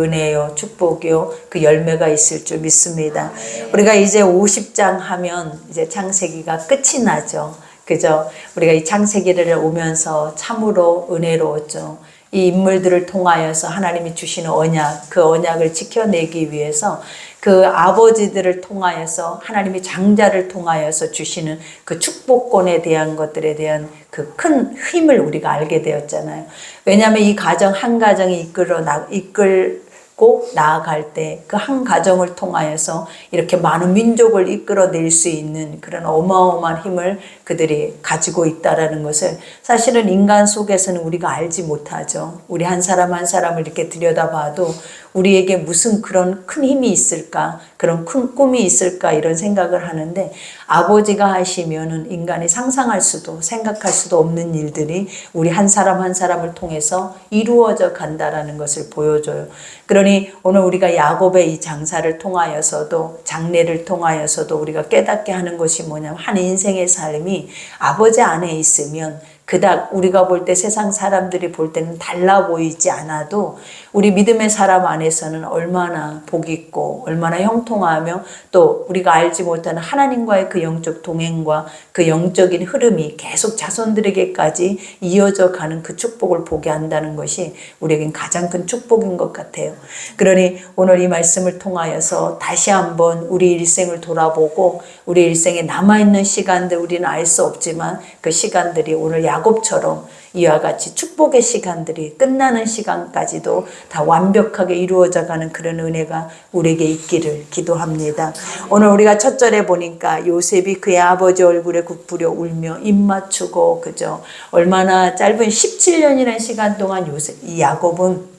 은혜요, 축복이요, 그 열매가 있을 줄 믿습니다. 우리가 이제 50장 하면 이제 창세기가 끝이 나죠. 그죠? 우리가 이 창세기를 오면서 참으로 은혜로웠죠. 이 인물들을 통하여서 하나님이 주시는 언약, 그 언약을 지켜내기 위해서 그 아버지들을 통하여서 하나님이 장자를 통하여서 주시는 그 축복권에 대한 것들에 대한 그 큰 힘을 우리가 알게 되었잖아요. 왜냐하면 이 가정 한 가정이 이끌어 나 이끌 고 나아갈 때 그 한 가정을 통하여서 이렇게 많은 민족을 이끌어낼 수 있는 그런 어마어마한 힘을 그들이 가지고 있다라는 것을 사실은 인간 속에서는 우리가 알지 못하죠. 우리 한 사람 한 사람을 이렇게 들여다봐도 우리에게 무슨 그런 큰 힘이 있을까, 그런 큰 꿈이 있을까 이런 생각을 하는데 아버지가 하시면은 인간이 상상할 수도 생각할 수도 없는 일들이 우리 한 사람 한 사람을 통해서 이루어져 간다라는 것을 보여줘요. 그러니 오늘 우리가 야곱의 이 장사를 통하여서도 장례를 통하여서도 우리가 깨닫게 하는 것이 뭐냐면 한 인생의 삶이 아버지 안에 있으면 그닥 우리가 볼 때 세상 사람들이 볼 때는 달라 보이지 않아도 우리 믿음의 사람 안에서는 얼마나 복 있고 얼마나 형통하며 또 우리가 알지 못하는 하나님과의 그 영적 동행과 그 영적인 흐름이 계속 자손들에게까지 이어져 가는 그 축복을 보게 한다는 것이 우리에겐 가장 큰 축복인 것 같아요. 그러니 오늘 이 말씀을 통하여서 다시 한번 우리 일생을 돌아보고 우리 일생에 남아있는 시간들 우리는 알 수 없지만 그 시간들이 오늘 야곱처럼 이와 같이 축복의 시간들이 끝나는 시간까지도 다 완벽하게 이루어져 가는 그런 은혜가 우리에게 있기를 기도합니다. 오늘 우리가 첫 절에 보니까 요셉이 그의 아버지 얼굴에 굽부려 울며 입 맞추고 그죠. 얼마나 짧은 17년이라는 시간 동안 요셉 이 야곱은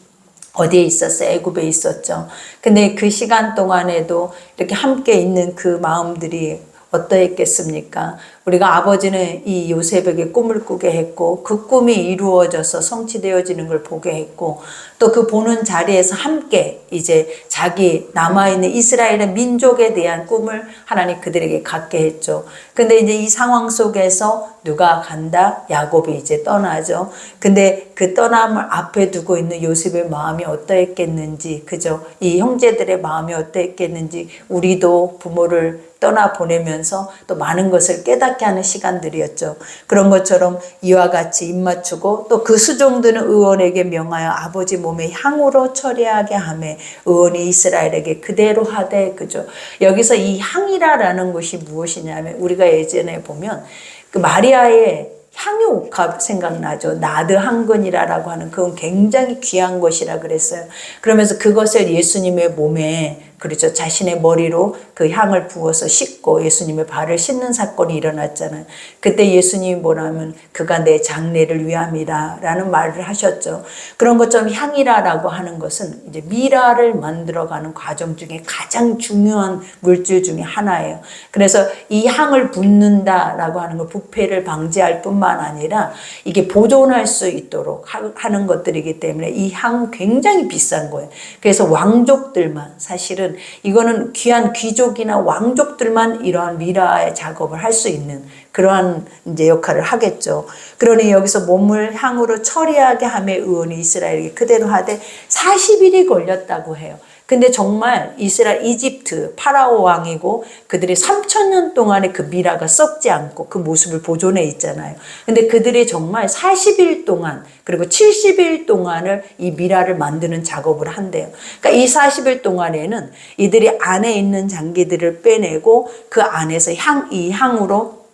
어디에 있었어요? 애굽에 있었죠. 근데 그 시간 동안에도 이렇게 함께 있는 그 마음들이 어떠했겠습니까? 우리가 아버지는 이 요셉에게 꿈을 꾸게 했고 그 꿈이 이루어져서 성취되어지는 걸 보게 했고 또 그 보는 자리에서 함께 이제 자기 남아있는 이스라엘의 민족에 대한 꿈을 하나님 그들에게 갖게 했죠. 근데 이제 이 상황 속에서 누가 간다? 야곱이 이제 떠나죠. 근데 그 떠남을 앞에 두고 있는 요셉의 마음이 어떠했겠는지, 그죠? 이 형제들의 마음이 어떠했겠는지, 우리도 부모를 떠나 보내면서 또 많은 것을 깨닫게 하는 시간들이었죠. 그런 것처럼 이와 같이 입 맞추고 또 그 수종들은 의원에게 명하여 아버지 몸에 향으로 처리하게 하며 의원이 이스라엘에게 그대로 하되 그죠. 여기서 이 향이라라는 것이 무엇이냐면 우리가 예전에 보면 그 마리아의 향유 옥합 생각나죠. 나드 한근이라라고 하는 그건 굉장히 귀한 것이라 그랬어요. 그러면서 그것을 예수님의 몸에 그렇죠. 자신의 머리로 그 향을 부어서 씻고 예수님의 발을 씻는 사건이 일어났잖아요. 그때 예수님이 뭐라면 그가 내 장례를 위함이라 라는 말을 하셨죠. 그런 것처럼 향이라라고 하는 것은 이제 미라를 만들어가는 과정 중에 가장 중요한 물질 중에 하나예요. 그래서 이 향을 붓는다라고 하는 건 부패를 방지할 뿐만 아니라 이게 보존할 수 있도록 하는 것들이기 때문에 이 향 굉장히 비싼 거예요. 그래서 왕족들만 사실은 이거는 귀한 귀족이나 왕족들만 이러한 미라의 작업을 할 수 있는 그러한 이제 역할을 하겠죠. 그러니 여기서 몸을 향으로 처리하게 함에 의원이 이스라엘에게 그대로 하되 40일이 걸렸다고 해요. 근데 정말 이스라엘 이집트 파라오 왕이고 그들이 3천 년 동안의 그 미라가 썩지 않고 그 모습을 보존해 있잖아요. 근데 그들이 정말 40일 동안 그리고 70일 동안을 이 미라를 만드는 작업을 한대요. 그러니까 이 40일 동안에는 이들이 안에 있는 장기들을 빼내고 그 안에서 향, 이 향으로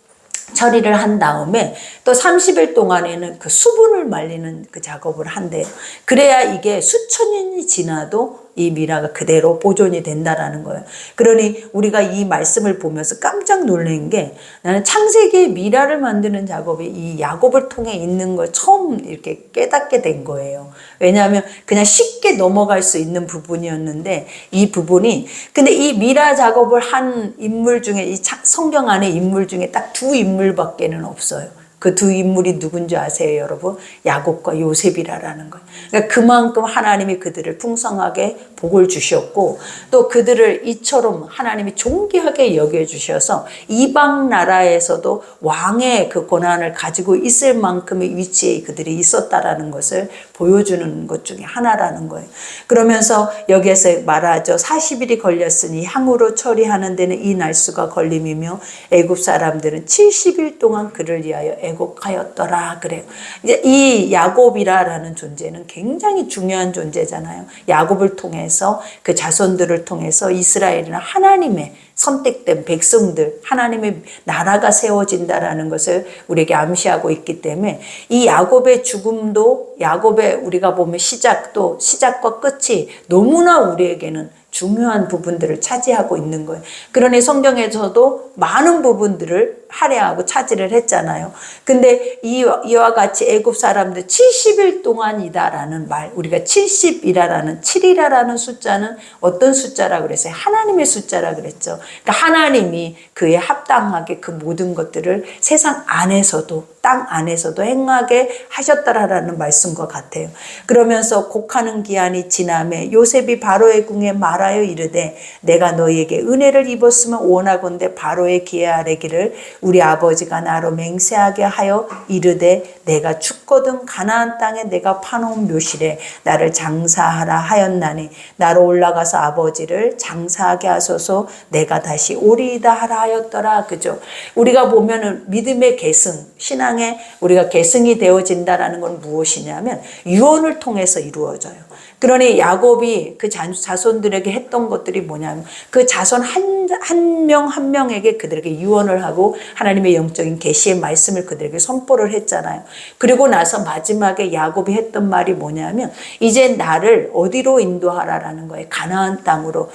처리를 한 다음에 또 30일 동안에는 그 수분을 말리는 그 작업을 한대요. 그래야 이게 수천 년이 지나도 이 미라가 그대로 보존이 된다라는 거예요. 그러니 우리가 이 말씀을 보면서 깜짝 놀란 게 나는 창세기의 미라를 만드는 작업이 이 야곱을 통해 있는 걸 처음 이렇게 깨닫게 된 거예요. 왜냐하면 그냥 쉽게 넘어갈 수 있는 부분이었는데 이 부분이 근데 이 미라 작업을 한 인물 중에 이 성경 안에 인물 중에 딱 두 인물밖에는 없어요. 그 두 인물이 누군지 아세요, 여러분? 야곱과 요셉이라라는 거예요. 그러니까 그만큼 하나님이 그들을 풍성하게 복을 주셨고 또 그들을 이처럼 하나님이 존귀하게 여겨 주셔서 이방 나라에서도 왕의 그 고난을 가지고 있을 만큼의 위치에 그들이 있었다라는 것을 보여주는 것 중에 하나라는 거예요. 그러면서 여기에서 말하죠. 40일이 걸렸으니 향으로 처리하는 데는 이 날수가 걸림이며 애굽 사람들은 70일 동안 그를 위하여 애곡하였더라 그래요. 이제 이 야곱이라라는 존재는 굉장히 중요한 존재잖아요. 야곱을 통해서 그 자손들을 통해서 이스라엘은 하나님의 선택된 백성들, 하나님의 나라가 세워진다라는 것을 우리에게 암시하고 있기 때문에 이 야곱의 죽음도 야곱의 우리가 보면 시작도 시작과 끝이 너무나 우리에게는 중요한 부분들을 차지하고 있는 거예요. 그러니 성경에서도 많은 부분들을 할애하고 차지를 했잖아요. 근데 이, 이와 같이 애굽 사람들 70일 동안이다라는 말, 우리가 70이라라는 7이라라는 숫자는 어떤 숫자라 그랬어요? 하나님의 숫자라 그랬죠. 그러니까 하나님이 그에 합당하게 그 모든 것들을 세상 안에서도 땅 안에서도 행하게 하셨다라는 말씀과 같아요. 그러면서 곡하는 기한이 지남에 요셉이 바로의 궁에 말하여 이르되 내가 너희에게 은혜를 입었으면 원하건대 바로의 기회 아래기를 우리 아버지가 나로 맹세하게 하여 이르되 내가 죽거든 가나안 땅에 내가 파놓은 묘실에 나를 장사하라 하였나니 나로 올라가서 아버지를 장사하게 하소서. 내가 다시 오리이다 하라 하였더라. 그죠? 우리가 보면은 믿음의 계승 신앙 의 우리가 계승이 되어진다라는 건 무엇이냐면 유언을 통해서 이루어져요 그러니 야곱이 그 자- 자손들에게 했던 것들이 뭐냐면 그 자손 한한명한 명에게 그들에게 유언을 하고 하나님의 영적인 계시의 말씀을 그들에게 선포를 했잖아요. 그리고 나서 마지막에 야곱이 했던 말이 뭐냐면 이제 나를 어디로 인도하라라는 거예요. 가나안 땅으로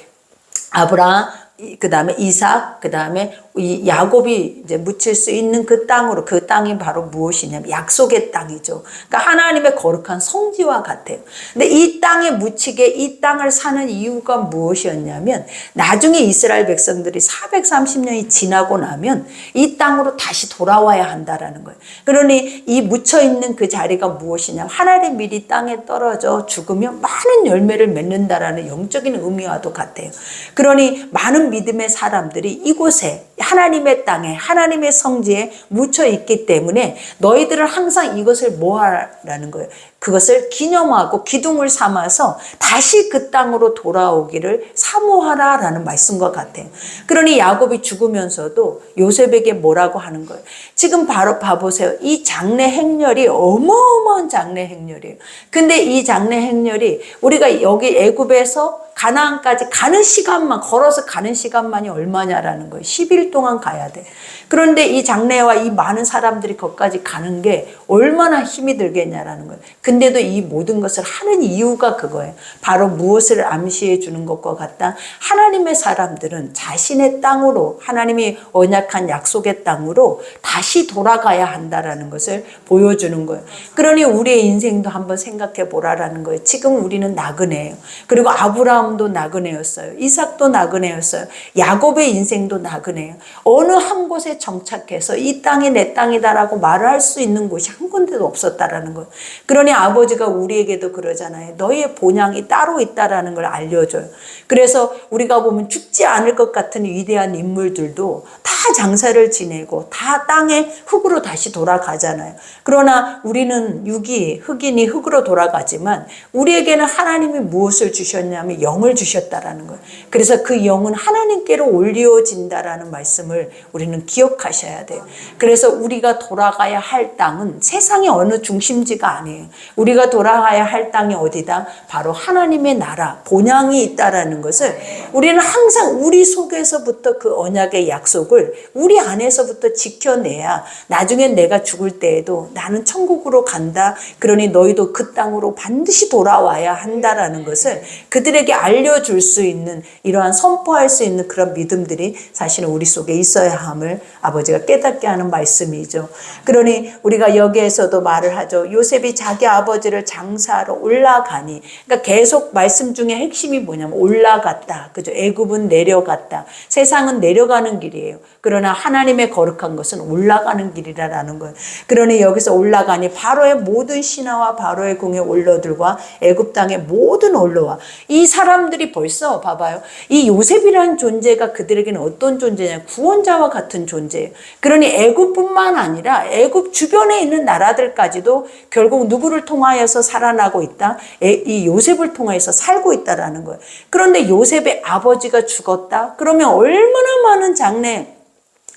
아브라함 그 다음에 이삭, 그 다음에 이 야곱이 이제 묻힐 수 있는 그 땅으로 그 땅이 바로 무엇이냐면 약속의 땅이죠. 그러니까 하나님의 거룩한 성지와 같아요. 근데 이 땅에 묻히게 이 땅을 사는 이유가 무엇이었냐면 나중에 이스라엘 백성들이 430년이 지나고 나면 이 땅으로 다시 돌아와야 한다라는 거예요. 그러니 이 묻혀 있는 그 자리가 무엇이냐? 하나님 미리 땅에 떨어져 죽으면 많은 열매를 맺는다라는 영적인 의미와도 같아요. 그러니 많은 믿음의 사람들이 이곳에 하나님의 땅에 하나님의 성지에 묻혀 있기 때문에 너희들은 항상 이것을 뭐하라는 거예요. 그것을 기념하고 기둥을 삼아서 다시 그 땅으로 돌아오기를 사모하라라는 말씀과 같아요. 그러니 야곱이 죽으면서도 요셉에게 뭐라고 하는 거예요. 지금 바로 봐보세요. 이 장례 행렬이 어마어마한 장례 행렬이에요. 근데 이 장례 행렬이 우리가 여기 애굽에서 가나안까지 가는 시간만 걸어서 가는 시간만이 얼마냐라는 거예요. 10일 동안 가야 돼. 그런데 이 장례와 이 많은 사람들이 거기까지 가는 게 얼마나 힘이 들겠냐라는 거예요. 근데도 이 모든 것을 하는 이유가 그거예요. 바로 무엇을 암시해 주는 것과 같다. 하나님의 사람들은 자신의 땅으로 하나님이 언약한 약속의 땅으로 다시 돌아가야 한다라는 것을 보여주는 거예요. 그러니 우리의 인생도 한번 생각해 보라라는 거예요. 지금 우리는 나그네예요. 그리고 아브라함도 나그네였어요. 이삭도 나그네였어요. 야곱의 인생도 나그네예요. 어느 한 곳에 정착해서 이 땅이 내 땅이다라고 말을 할 수 있는 곳이 한 군데도 없었다라는 거예요. 그러니 아버지가 우리에게도 그러잖아요. 너의 본향이 따로 있다라는 걸 알려줘요. 그래서 우리가 보면 죽지 않을 것 같은 위대한 인물들도 다 장사를 지내고 다 땅에 흙으로 다시 돌아가잖아요. 그러나 우리는 육이 흙이니 흙으로 돌아가지만 우리에게는 하나님이 무엇을 주셨냐면 영을 주셨다라는 거예요. 그래서 그 영은 하나님께로 올려진다라는 말씀을 우리는 기억하셔야 돼요. 그래서 우리가 돌아가야 할 땅은 세상의 어느 중심지가 아니에요. 우리가 돌아가야 할 땅이 어디다? 바로 하나님의 나라, 본향이 있다라는 것을 우리는 항상 우리 속에서부터 그 언약의 약속을 우리 안에서부터 지켜내야 나중에 내가 죽을 때에도 나는 천국으로 간다. 그러니 너희도 그 땅으로 반드시 돌아와야 한다라는 것을 그들에게 알려줄 수 있는 이러한 선포할 수 있는 그런 믿음들이 사실은 우리 속에 있어야 함을 아버지가 깨닫게 하는 말씀이죠. 그러니 우리가 여기에 여기에서도 말을 하죠. 요셉이 자기 아버지를 장사하러 올라가니. 그러니까 계속 말씀 중에 핵심이 뭐냐면 올라갔다. 그죠? 애굽은 내려갔다. 세상은 내려가는 길이에요. 그러나 하나님의 거룩한 것은 올라가는 길이라는 거예요. 그러니 여기서 올라가니 바로의 모든 신하와 바로의 궁의 올러들과 애굽 땅의 모든 올로와 이 사람들이 벌써 봐봐요. 이 요셉이라는 존재가 그들에게는 어떤 존재냐? 구원자와 같은 존재예요. 그러니 애굽뿐만 아니라 애굽 주변에 있는 나라들까지도 결국 누구를 통하여서 살아나고 있다. 에- 이 요셉을 통해서 살고 있다라는 거예요. 그런데 요셉의 아버지가 죽었다. 그러면 얼마나 많은 장래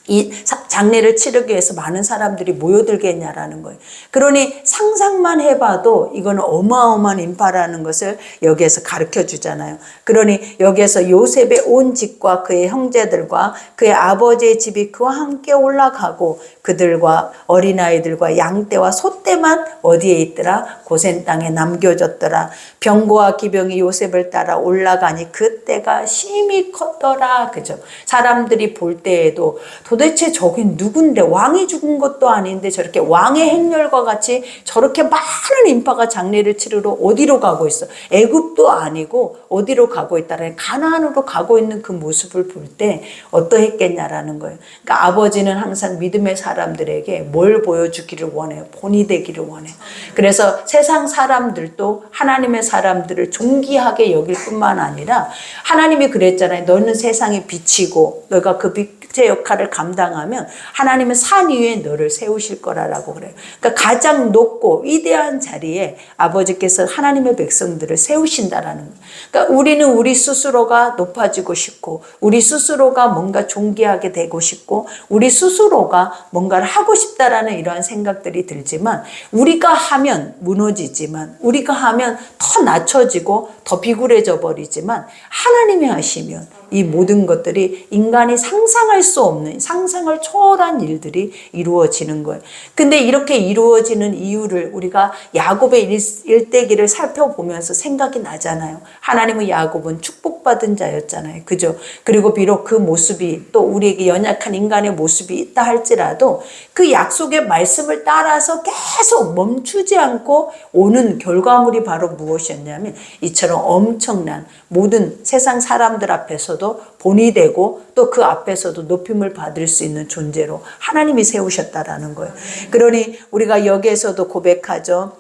이 사- 장례를 치르기 위해서 많은 사람들이 모여들겠냐라는 거예요. 그러니 상상만 해봐도 이거는 어마어마한 인파라는 것을 여기에서 가르쳐 주잖아요. 그러니 여기에서 요셉의 온 집과 그의 형제들과 그의 아버지의 집이 그와 함께 올라가고 그들과 어린아이들과 양떼와 소떼만 어디에 있더라? 고센 땅에 남겨졌더라. 병고와 기병이 요셉을 따라 올라가니 그때가 심히 컸더라. 그죠? 사람들이 볼 때에도 도대체 저긴 누군데 왕이 죽은 것도 아닌데 저렇게 왕의 행렬과 같이 저렇게 많은 인파가 장례를 치르러 어디로 가고 있어? 애굽도 아니고 어디로 가고 있다라는 가나안으로 가고 있는 그 모습을 볼 때 어떠했겠냐라는 거예요. 그러니까 아버지는 항상 믿음의 사람들에게 뭘 보여주기를 원해요. 본이 되기를 원해요. 그래서 세상 사람들도 하나님의 사람들을 존귀하게 여길 뿐만 아니라 하나님이 그랬잖아요. 너는 세상의 빛이고 너가 그 빛의 역할을 감당하면 하나님은 산 위에 너를 세우실 거라라고 그래요. 그러니까 가장 높고 위대한 자리에 아버지께서 하나님의 백성들을 세우신다라는 거예요. 그러니까 우리는 우리 스스로가 높아지고 싶고 우리 스스로가 뭔가 존귀하게 되고 싶고 우리 스스로가 뭔가를 하고 싶다라는 이러한 생각들이 들지만 우리가 하면 무너지지만 우리가 하면 더 낮춰지고 더 비굴해져 버리지만 하나님이 하시면 이 모든 것들이 인간이 상상할 수 없는 상상을 초월한 일들이 이루어지는 거예요. 근데 이렇게 이루어지는 이유를 우리가 야곱의 일- 일대기를 살펴보면서 생각이 나잖아요. 하나님은 야곱은 축복받은 자였잖아요. 그죠? 그리고 비록 그 모습이 또 우리에게 연약한 인간의 모습이 있다 할지라도 그 약속의 말씀을 따라서 계속 멈추지 않고 오는 결과물이 바로 무엇이었냐면 이처럼 엄청난 모든 세상 사람들 앞에서 도 본이 되고 또 그 앞에서도 높임을 받을 수 있는 존재로 하나님이 세우셨다라는 거예요. 그러니 우리가 여기에서도 고백하죠.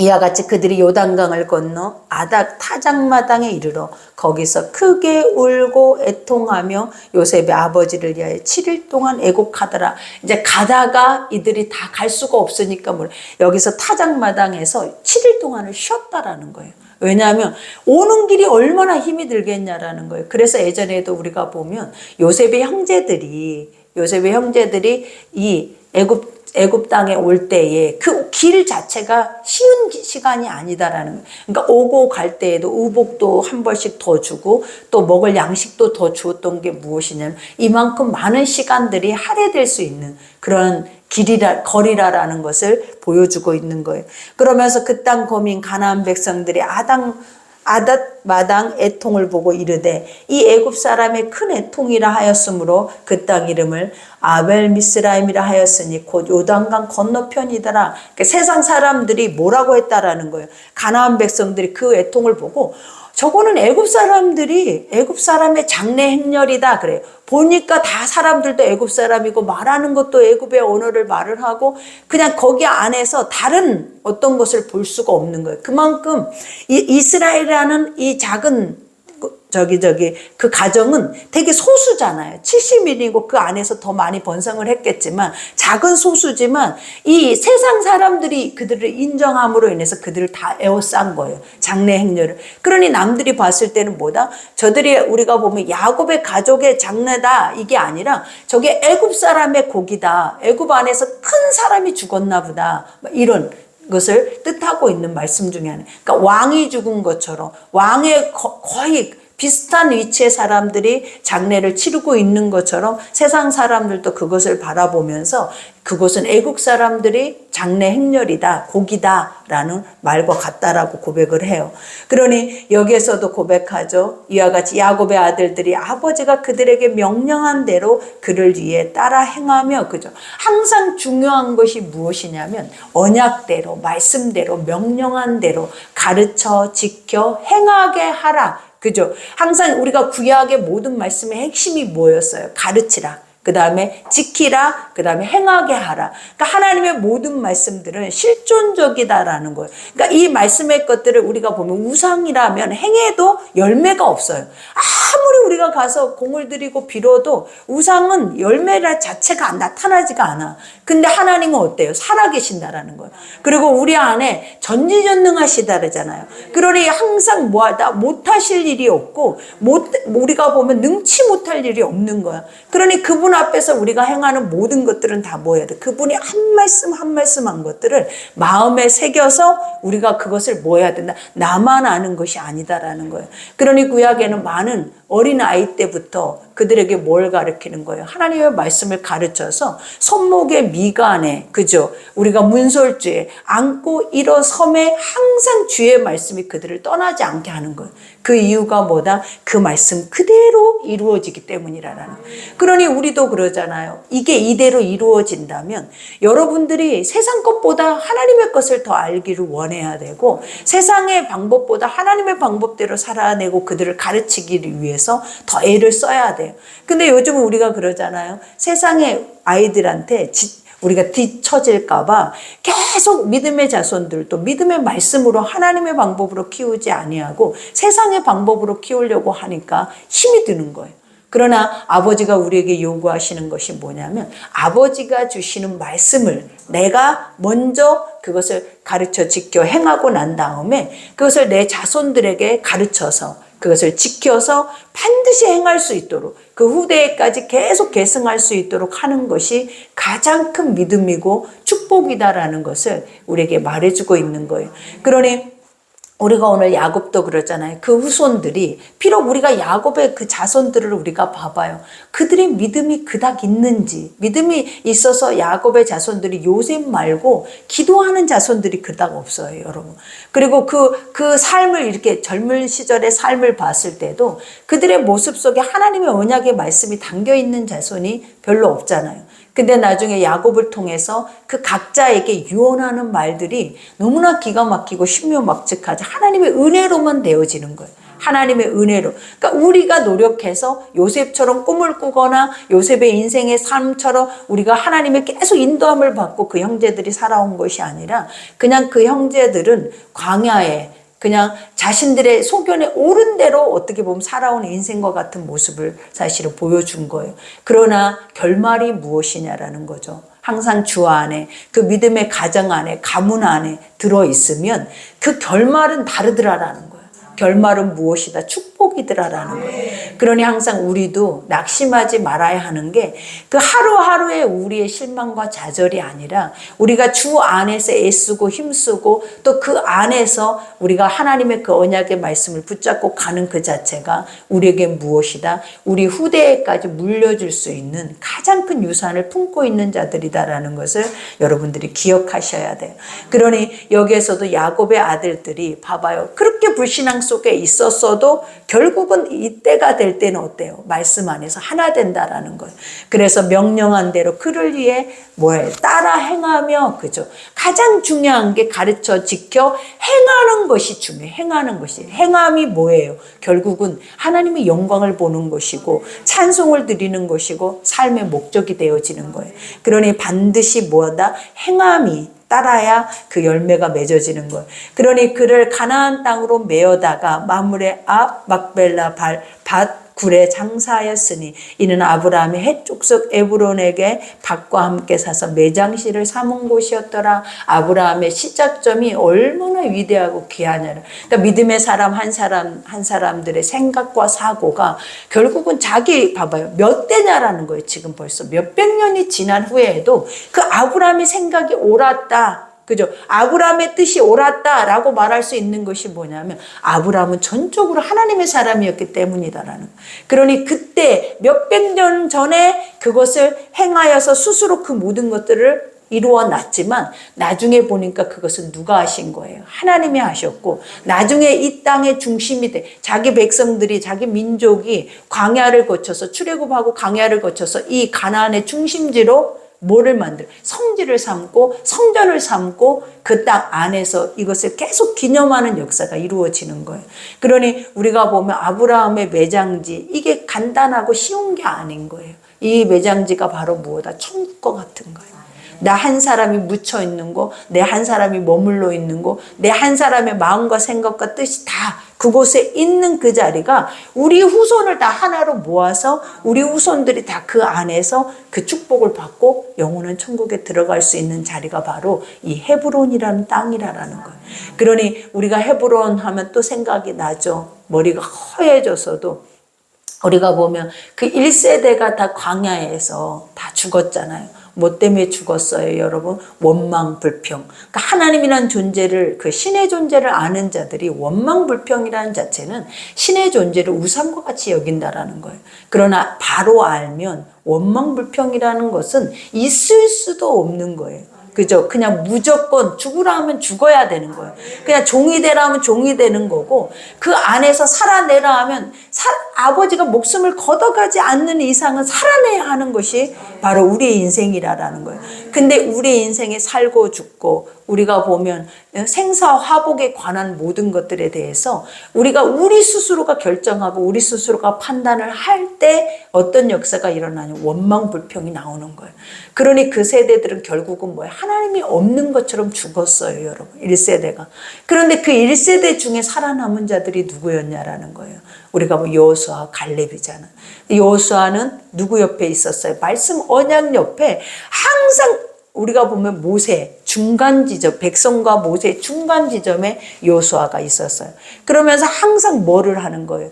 이와 같이 그들이 요단강을 건너 아닥 타작마당에 이르러 거기서 크게 울고 애통하며 요셉의 아버지를 위하여 7일 동안 애곡하더라. 이제 가다가 이들이 다 갈 수가 없으니까 뭘 여기서 타작마당에서 7일 동안을 쉬었다라는 거예요. 왜냐하면 오는 길이 얼마나 힘이 들겠냐라는 거예요. 그래서 예전에도 우리가 보면 요셉의 형제들이 요셉의 형제들이 이 애굽 애굽 땅에 올 때에 그 길 자체가 쉬운 기- 시간이 아니다라는. 그러니까 오고 갈 때에도 의복도 한 벌씩 더 주고 또 먹을 양식도 더 주었던 게 무엇이냐면 이만큼 많은 시간들이 할애될 수 있는 그런 길이라 거리라라는 것을 보여주고 있는 거예요. 그러면서 그 땅 거민 가나안 백성들이 아당 아닷 마당 애통을 보고 이르되 이 애굽 사람의 큰 애통이라 하였으므로 그 땅 이름을 아벨 미스라임이라 하였으니 곧 요단강 건너편이더라. 그러니까 세상 사람들이 뭐라고 했다라는 거예요. 가나안 백성들이 그 애통을 보고 저거는 애굽 사람들이 애굽 사람의 장래 행렬이다 그래요. 보니까 다 사람들도 애굽 사람이고 말하는 것도 애굽의 언어를 말을 하고 그냥 거기 안에서 다른 어떤 것을 볼 수가 없는 거예요. 그만큼 이 이스라엘이라는 이 작은 그- 저기 저기 그 가정은 되게 소수잖아요. 70인이고 그 안에서 더 많이 번성을 했겠지만 작은 소수지만 이 세상 사람들이 그들을 인정함으로 인해서 그들을 다 에워싼 거예요. 장래 행렬을. 그러니 남들이 봤을 때는 뭐다? 저들이 우리가 보면 야곱의 가족의 장래다 이게 아니라 저게 애굽 사람의 곡이다. 애굽 안에서 큰 사람이 죽었나 보다. 막 이런 것을 뜻하고 있는 말씀 중에 하나. 그러니까 왕이 죽은 것처럼 왕의 거, 거의 비슷한 위치의 사람들이 장례를 치르고 있는 것처럼 세상 사람들도 그것을 바라보면서 그곳은 애국 사람들이 장래 행렬이다, 고기다라는 말과 같다라고 고백을 해요. 그러니 여기에서도 고백하죠. 이와 같이 야곱의 아들들이 아버지가 그들에게 명령한 대로 그를 위해 따라 행하며 그죠. 항상 중요한 것이 무엇이냐면 언약대로 말씀대로 명령한 대로 가르쳐 지켜 행하게 하라. 그죠? 항상 우리가 구약의 모든 말씀의 핵심이 뭐였어요? 가르치라. 그 다음에 지키라, 그 다음에 행하게 하라. 그러니까 하나님의 모든 말씀들은 실존적이다라는 거예요. 그러니까 이 말씀의 것들을 우리가 보면 우상이라면 행해도 열매가 없어요. 아무리 우리가 가서 공을 들이고 빌어도 우상은 열매라 자체가 나타나지가 않아. 근데 하나님은 어때요? 살아계신다라는 거예요. 그리고 우리 안에 전지전능하시다 그러잖아요. 그러니 항상 뭐하다 못하실 일이 없고 못 우리가 보면 능치 못할 일이 없는 거야. 그러니 그분 앞에서 우리가 행하는 모든 것들은 다 돼? 그분이 한 말씀 한 말씀 한 것들을 마음에 새겨서 우리가 그것을 뭐 해야 된다? 나만 아는 것이 아니다라는 거예요. 그러니 구약에는 많은 어린 아이 때부터 그들에게 뭘 가르치는 거예요? 하나님의 말씀을 가르쳐서 손목에 미간에 그죠? 우리가 문설주에 안고 일어섬에 항상 주의 말씀이 그들을 떠나지 않게 하는 거예요. 그 이유가 뭐다? 그 말씀 그대로 이루어지기 때문이라는. 그러니 우리도 그러잖아요. 이게 이대로 이루어진다면 여러분들이 세상 것보다 하나님의 것을 더 알기를 원해야 되고 세상의 방법보다 하나님의 방법대로 살아내고 그들을 가르치기를 위해서 더 애를 써야 돼 요. 근데 요즘은 우리가 그러잖아요. 세상의 아이들한테 지, 우리가 뒤처질까봐 계속 믿음의 자손들도 믿음의 말씀으로 하나님의 방법으로 키우지 아니하고 세상의 방법으로 키우려고 하니까 힘이 드는 거예요. 그러나 아버지가 우리에게 요구하시는 것이 뭐냐면 아버지가 주시는 말씀을 내가 먼저 그것을 가르쳐 지켜 행하고 난 다음에 그것을 내 자손들에게 가르쳐서 그것을 지켜서 반드시 행할 수 있도록 그 후대에까지 계속 계승할 수 있도록 하는 것이 가장 큰 믿음이고 축복이다라는 것을 우리에게 말해주고 있는 거예요. 그러니 우리가 오늘 야곱도 그러잖아요. 그 후손들이 비록 우리가 야곱의 그 자손들을 우리가 봐봐요. 그들의 믿음이 그닥 있는지 믿음이 있어서 야곱의 자손들이 요셉 말고 기도하는 자손들이 그닥 없어요, 여러분. 그리고 그, 그 삶을 이렇게 젊은 시절의 삶을 봤을 때도 그들의 모습 속에 하나님의 언약의 말씀이 담겨 있는 자손이 별로 없잖아요. 근데 나중에 야곱을 통해서 그 각자에게 유언하는 말들이 너무나 기가 막히고 신묘막측하지 하나님의 은혜로만 되어지는 거예요. 하나님의 은혜로. 그러니까 우리가 노력해서 요셉처럼 꿈을 꾸거나 요셉의 인생의 삶처럼 우리가 하나님의 계속 인도함을 받고 그 형제들이 살아온 것이 아니라 그냥 그 형제들은 광야에 그냥 자신들의 소견에 옳은 대로 어떻게 보면 살아온 인생과 같은 모습을 사실은 보여준 거예요. 그러나 결말이 무엇이냐라는 거죠. 항상 주 안에 그 믿음의 가정 안에 가문 안에 들어 있으면 그 결말은 다르더라라는. 결말은 무엇이다? 축복이더라라는 거예요. 그러니 항상 우리도 낙심하지 말아야 하는 게 그 하루하루의 우리의 실망과 좌절이 아니라 우리가 주 안에서 애쓰고 힘쓰고 또 그 안에서 우리가 하나님의 그 언약의 말씀을 붙잡고 가는 그 자체가 우리에게 무엇이다? 우리 후대에까지 물려줄 수 있는 가장 큰 유산을 품고 있는 자들이다라는 것을 여러분들이 기억하셔야 돼요. 그러니 여기에서도 야곱의 아들들이 봐봐요. 그렇게 불신앙 속에 있었어도 결국은 이때가 될 때는 어때요? 말씀 안에서 하나 된다라는 거예요. 그래서 명령한 대로 그를 위해 뭐예요? 따라 행하며 그죠? 가장 중요한 게 가르쳐 지켜 행하는 것이 중요해. 행하는 것이. 행함이 뭐예요? 결국은 하나님의 영광을 보는 것이고 찬송을 드리는 것이고 삶의 목적이 되어지는 거예요. 그러니 반드시 뭐다? 행함이 따라야 그 열매가 맺어지는 거예요. 그러니 그를 가나안 땅으로 메어다가 마물의 앞 막벨라 발, 밭 굴에 장사하였으니 이는 아브라함이 해족속 에브론에게 밭과 함께 사서 매장시를 삼은 곳이었더라. 아브라함의 시작점이 얼마나 위대하고 귀하냐를. 그러니까 믿음의 사람 한 사람 한 사람들의 생각과 사고가 결국은 자기 봐봐요 몇 대냐라는 거예요. 지금 벌써 몇백 년이 지난 후에도 그 아브라함의 생각이 옳았다. 그죠? 아브라함의 뜻이 옳았다라고 말할 수 있는 것이 뭐냐면 아브라함은 전적으로 하나님의 사람이었기 때문이다라는. 거. 그러니 그때 몇백 년 전에 그것을 행하여서 스스로 그 모든 것들을 이루어 놨지만 나중에 보니까 그것은 누가 하신 거예요? 하나님이 하셨고 나중에 이 땅의 중심이 돼 자기 백성들이 자기 민족이 광야를 거쳐서 출애굽하고 광야를 거쳐서 이 가나안의 중심지로 뭐를 만들 성지를 삼고 성전을 삼고 그 땅 안에서 이것을 계속 기념하는 역사가 이루어지는 거예요. 그러니 우리가 보면 아브라함의 매장지 이게 간단하고 쉬운 게 아닌 거예요. 이 매장지가 바로 무엇다 천국과 같은 거예요. 나 한 사람이 묻혀 있는 거, 내한 사람이 머물러 있는 거, 내한 사람의 마음과 생각과 뜻이 다 그곳에 있는 그 자리가 우리 후손을 다 하나로 모아서 우리 후손들이 다 그 안에서 그 축복을 받고 영원한 천국에 들어갈 수 있는 자리가 바로 이 헤브론이라는 땅이라는 거예요. 그러니 우리가 헤브론 하면 또 생각이 나죠. 머리가 허해져서도 우리가 보면 그 1세대가 다 광야에서 다 죽었잖아요. 뭐 때문에 죽었어요, 여러분? 원망 불평. 그러니까 하나님이란 존재를 그 신의 존재를 아는 자들이 원망 불평이라는 자체는 신의 존재를 우상과 같이 여긴다라는 거예요. 그러나 바로 알면 원망 불평이라는 것은 있을 수도 없는 거예요. 그죠? 그냥 무조건 죽으라 하면 죽어야 되는 거예요. 그냥 종이 되라 하면 종이 되는 거고 그 안에서 살아내라 하면 사, 아버지가 목숨을 걷어가지 않는 이상은 살아내야 하는 것이 바로 우리의 인생이라라는 거예요. 근데 우리의 인생에 살고 죽고 우리가 보면 생사화복에 관한 모든 것들에 대해서 우리가 우리 스스로가 결정하고 우리 스스로가 판단을 할 때 어떤 역사가 일어나냐 원망 불평이 나오는 거예요. 그러니 그 세대들은 결국은 뭐예요? 하나님이 없는 것처럼 죽었어요, 여러분. 1세대가. 그런데 그 1세대 중에 살아남은 자들이 누구였냐라는 거예요. 우리가 뭐 여호수아, 갈렙이잖아. 여호수아는 누구 옆에 있었어요? 말씀 언약 옆에 항상 우리가 보면 모세 중간 지점, 백성과 모세 중간 지점에 요수아가 있었어요. 그러면서 항상 뭐를 하는 거예요?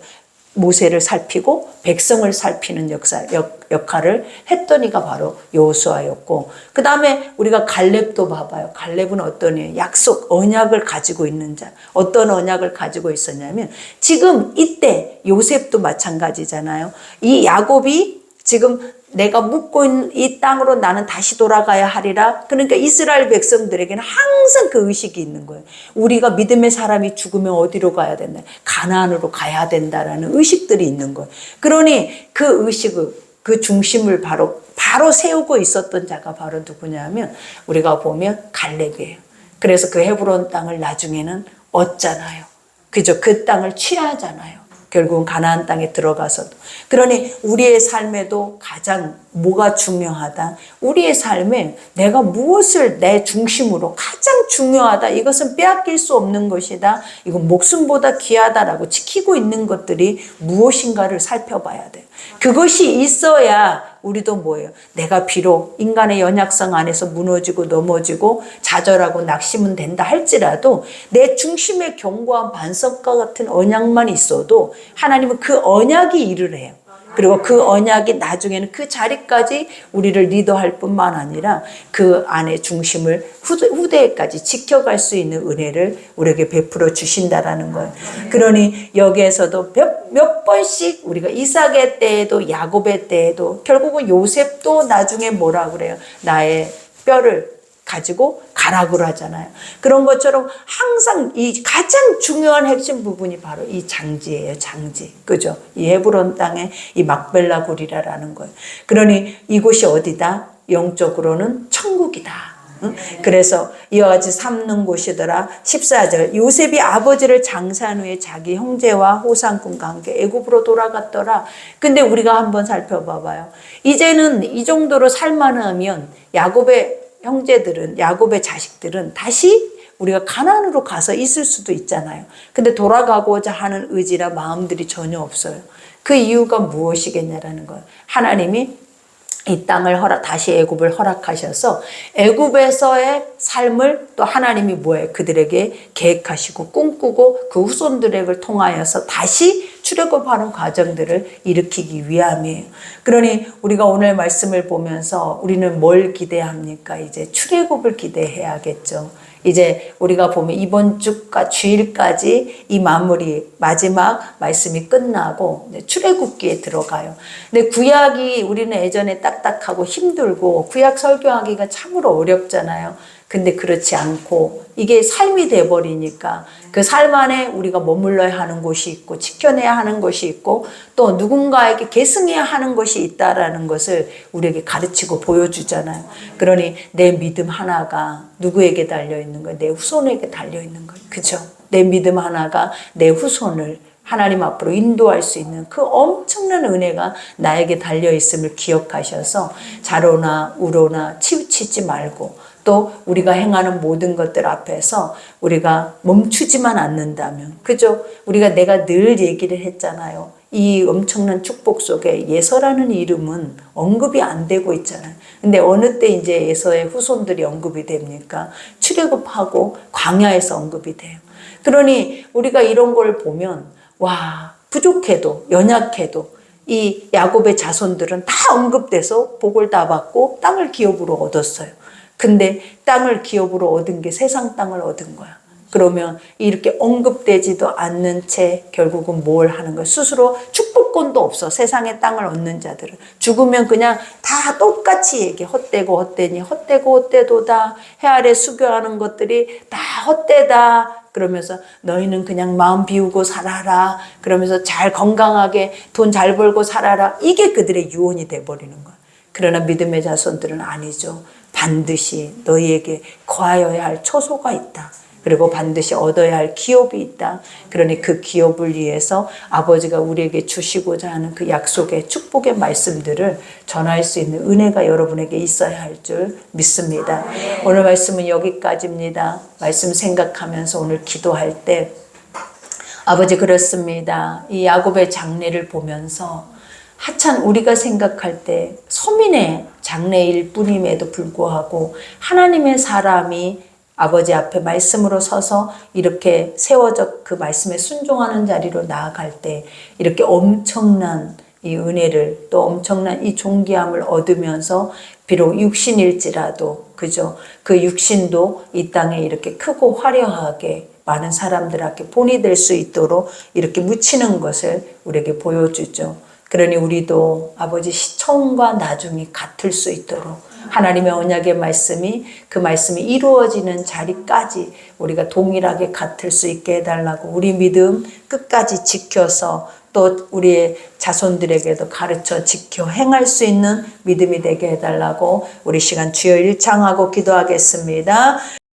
모세를 살피고 백성을 살피는 역사, 역, 역할을 했던 이가 바로 여호수아였고 그 다음에 우리가 갈렙도 봐봐요. 갈렙은 어떤 이 약속, 언약을 가지고 있는 자. 어떤 언약을 가지고 있었냐면 지금 이때 요셉도 마찬가지잖아요. 이 야곱이 지금 내가 묵고 있는 이 땅으로 나는 다시 돌아가야 하리라. 그러니까 이스라엘 백성들에게는 항상 그 의식이 있는 거예요. 우리가 믿음의 사람이 죽으면 어디로 가야 된다? 가나안으로 가야 된다라는 의식들이 있는 거예요. 그러니 그 의식을 그 중심을 바로 바로 세우고 있었던 자가 바로 누구냐면 우리가 보면 갈렙이에요. 그래서 그 헤브론 땅을 나중에는 얻잖아요. 그죠? 그 땅을 취하잖아요. 결국은 가나안 땅에 들어가서도. 그러니 우리의 삶에도 가장 뭐가 중요하다? 우리의 삶에 내가 무엇을 내 중심으로 가장 중요하다? 이것은 빼앗길 수 없는 것이다. 이건 목숨보다 귀하다라고 지키고 있는 것들이 무엇인가를 살펴봐야 돼요 그것이 있어야 우리도 뭐예요? 내가 비록 인간의 연약성 안에서 무너지고 넘어지고 좌절하고 낙심은 된다 할지라도 내 중심에 견고한 반석과 같은 언약만 있어도 하나님은 그 언약이 일을 해요. 그리고 그 언약이 나중에는 그 자리까지 우리를 리더할 뿐만 아니라 그 안에 중심을 후대, 까지 지켜갈 수 있는 은혜를 우리에게 베풀어 주신다라는 거예요. 그러니 여기에서도 몇, 몇 번씩 우리가 이삭의 때에도 야곱의 때에도 결국은 요셉도 나중에 뭐라 그래요? 나의 뼈를 가지고 가라고 하잖아요. 그런 것처럼 항상 이 가장 중요한 핵심 부분이 바로 이 장지예요. 장지. 그죠? 이 헤브론 땅의 이 막벨라 고리라라는 거예요. 그러니 이곳이 어디다? 영적으로는 천국이다. 응? 그래서 이와 같이 삼는 곳이더라. 14절 요셉이 아버지를 장산 후에 자기 형제와 호상꾼과 함께 애굽으로 돌아갔더라. 근데 우리가 한번 살펴봐봐요. 이제는 이 정도로 살만하면 야곱의 형제들은 야곱의 자식들은 다시 우리가 가난으로 가서 있을 수도 있잖아요. 근데 돌아가고자 하는 의지나 마음들이 전혀 없어요. 그 이유가 무엇이겠냐라는 거예요. 하나님이 이 땅을 허락 다시 애굽을 허락하셔서 애굽에서의 삶을 또 하나님이 뭐예요? 그들에게 계획하시고 꿈꾸고 그 후손들을 통하여서 다시 출애굽하는 과정들을 일으키기 위함이에요. 그러니 우리가 오늘 말씀을 보면서 우리는 뭘 기대합니까? 이제 출애굽을 기대해야겠죠. 이제 우리가 보면 이번 주가 주일까지 이 마무리 마지막 말씀이 끝나고 출애굽기에 들어가요. 근데 구약이 우리는 예전에 딱딱하고 힘들고 구약 설교하기가 참으로 어렵잖아요. 근데 그렇지 않고 이게 삶이 돼 버리니까 그 삶 안에 우리가 머물러야 하는 곳이 있고 지켜내야 하는 것이 있고 또 누군가에게 계승해야 하는 것이 있다라는 것을 우리에게 가르치고 보여주잖아요. 그러니 내 믿음 하나가 누구에게 달려 있는 거예요? 내 후손에게 달려 있는 거예요. 그죠? 내 믿음 하나가 내 후손을 하나님 앞으로 인도할 수 있는 그 엄청난 은혜가 나에게 달려 있음을 기억하셔서 자로나 우로나 치우치지 말고 또 우리가 행하는 모든 것들 앞에서 우리가 멈추지만 않는다면 그죠? 우리가 내가 늘 얘기를 했잖아요. 이 엄청난 축복 속에 예서라는 이름은 언급이 안 되고 있잖아요. 근데 어느 때 이제 예서의 후손들이 언급이 됩니까? 출애굽하고 광야에서 언급이 돼요. 그러니 우리가 이런 걸 보면 와 부족해도 연약해도 이 야곱의 자손들은 다 언급돼서 복을 다 받고 땅을 기업으로 얻었어요. 근데 땅을 기업으로 얻은 게 세상 땅을 얻은 거야. 그러면 이렇게 언급되지도 않는 채 결국은 뭘 하는 거야? 스스로 축복권도 없어. 세상의 땅을 얻는 자들은. 죽으면 그냥 다 똑같이 얘기해. 헛되고 헛되니 헛되고 헛되도다. 해 아래 수교하는 것들이 다 헛되다. 그러면서 너희는 그냥 마음 비우고 살아라. 그러면서 잘 건강하게 돈 잘 벌고 살아라. 이게 그들의 유언이 돼버리는 거야. 그러나 믿음의 자손들은 아니죠. 반드시 너희에게 거하여야 할 초소가 있다. 그리고 반드시 얻어야 할 기업이 있다. 그러니 그 기업을 위해서 아버지가 우리에게 주시고자 하는 그 약속의 축복의 말씀들을 전할 수 있는 은혜가 여러분에게 있어야 할 줄 믿습니다. 오늘 말씀은 여기까지입니다. 말씀 생각하면서 오늘 기도할 때 아버지 그렇습니다. 이 야곱의 장례를 보면서 하찮 우리가 생각할 때 서민의 장래일 뿐임에도 불구하고 하나님의 사람이 아버지 앞에 말씀으로 서서 이렇게 세워져 그 말씀에 순종하는 자리로 나아갈 때 이렇게 엄청난 이 은혜를 또 엄청난 이 존귀함을 얻으면서 비록 육신일지라도 그죠 그 육신도 이 땅에 이렇게 크고 화려하게 많은 사람들에게 본이 될 수 있도록 이렇게 묻히는 것을 우리에게 보여주죠. 그러니 우리도 아버지 시청과 나중이 같을 수 있도록 하나님의 언약의 말씀이 그 말씀이 이루어지는 자리까지 우리가 동일하게 같을 수 있게 해달라고 우리 믿음 끝까지 지켜서 또 우리의 자손들에게도 가르쳐 지켜 행할 수 있는 믿음이 되게 해달라고 우리 시간 주여 일창하고 기도하겠습니다.